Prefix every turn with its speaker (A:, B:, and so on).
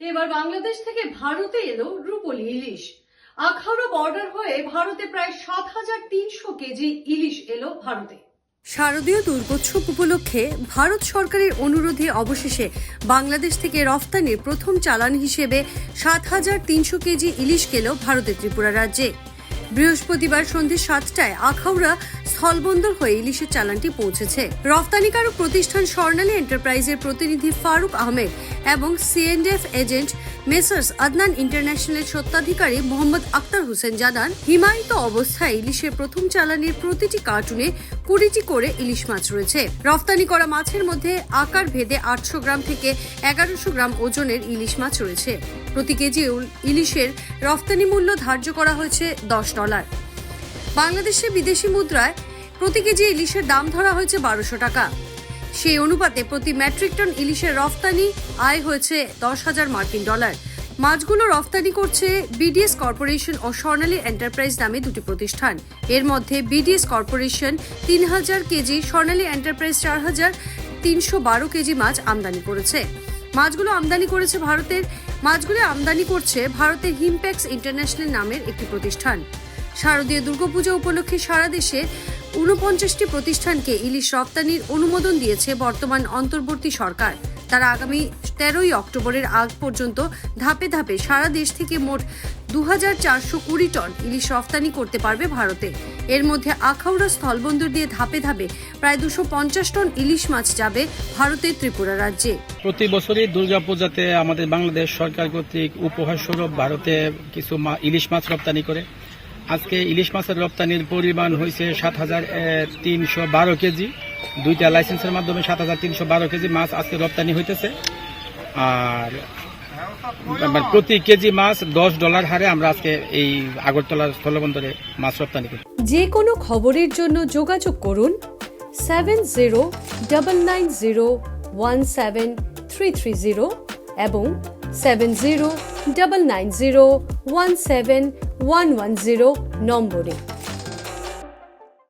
A: এবার বাংলাদেশ থেকে ভারতে এলো রূপলি ইলিশ। আখাউড়া বর্ডার হয়ে ভারতে প্রায় সাত হাজার তিনশো কেজি ইলিশ এলো ভারতে। শারদীয় দুর্গোৎসব উপলক্ষে ভারত সরকারের অনুরোধে অবশেষে বাংলাদেশ থেকে রফতানির প্রথম চালান হিসেবে সাত হাজার তিনশো কেজি ইলিশ গেল ভারতের ত্রিপুরা রাজ্যে। বৃহস্পতিবার সন্ধ্যে সাতটায় আখাউড়া স্থলবন্দর হয়ে ইলিশের চালানটি পৌঁছেছে। রফতানিকারক প্রতিষ্ঠান স্বর্ণালী এন্টারপ্রাইজের প্রতিনিধি ফারুক আহমেদ এবং C and F agent Messrs Adnan ইন্টারন্যাশনালের সত্ত্বাধিকারী মোহাম্মদ আক্তার হোসেন জানান, হিমায়িত অবস্থায় ইলিশের প্রথম চালানের প্রতিটি কার্টুনে কুড়িটি করে ইলিশ মাছ রয়েছে। রফতানি করা মাছের মধ্যে আকার ভেদে আটশো গ্রাম থেকে এগারোশো গ্রাম ওজনের ইলিশ মাছ রয়েছে। প্রতি কেজি ইলিশের রফতানি মূল্য ধার্য করা হয়েছে দশ ডলার। বাংলাদেশে বিদেশি মুদ্রায় প্রতি কেজি ইলিশের দাম ধরা হয়েছে বারোশো টাকা। সেই অনুপাতে প্রতি মেট্রিক টন ইলিশের রফতানি আয় হয়েছে দশ হাজার মার্কিন ডলার। মাছগুলো রফতানি করছে বিডিএস কর্পোরেশন ও স্বর্ণালী এন্টারপ্রাইজ নামে দুটি প্রতিষ্ঠান। এর মধ্যে বিডিএস কর্পোরেশন তিন হাজার কেজি, স্বর্ণালী এন্টারপ্রাইজ চার হাজার তিনশো বারো কেজি মাছ আমদানি করেছে। মাছগুলো আমদানি করেছে ভারতের, মাছগুলো আমদানি করছে ভারতের হিমপ্যাক্স ইন্টারন্যাশনাল নামের একটি প্রতিষ্ঠান। শারদীয় দুর্গাপূজা উপলক্ষে সারা দেশে ঊনপঞ্চাশটি প্রতিষ্ঠানকে ইলিশ রপ্তানির অনুমোদন দিয়েছে বর্তমান অন্তর্বর্তী সরকার। তারা আগামী তেরোই অক্টোবরের আগ পর্যন্ত ধাপে ধাপে সারা দেশ থেকে মোট দু হাজার চারশো কুড়ি টন ইলিশ রফতানি করতে পারবে ভারতে। এর মধ্যে আখাউড়া স্থলবন্দর দিয়ে ধাপে ধাপে প্রায় দুশো পঞ্চাশ টন ইলিশ মাছ যাবে ভারতের ত্রিপুরা রাজ্যে।
B: প্রতি বছরই দুর্গাপূজাতে আমাদের বাংলাদেশ সরকার কর্তৃক উপহার স্বরূপ ভারতে কিছু ইলিশ মাছ রপ্তানি করে। আজকে ইলিশ মাছের রপ্তানির পরিমাণ হয়েছে সাত হাজার তিনশো বারো কেজি। দুইটা লাইসেন্সের মাধ্যমে সাত হাজার তিনশো বারো কেজি মাছ আজকে রপ্তানি হইতেছে। আর প্রতি কেজি মাছ দশ ডলার হারে আমরা আজকে এই আগরতলার স্থলবন্দরে মাছ রপ্তানি করি।
A: যে কোনো খবরের জন্য যোগাযোগ করুন seven zero double nine zero one seven three three zero এবং seven zero double nine zero one seven one one zero নম্বরে।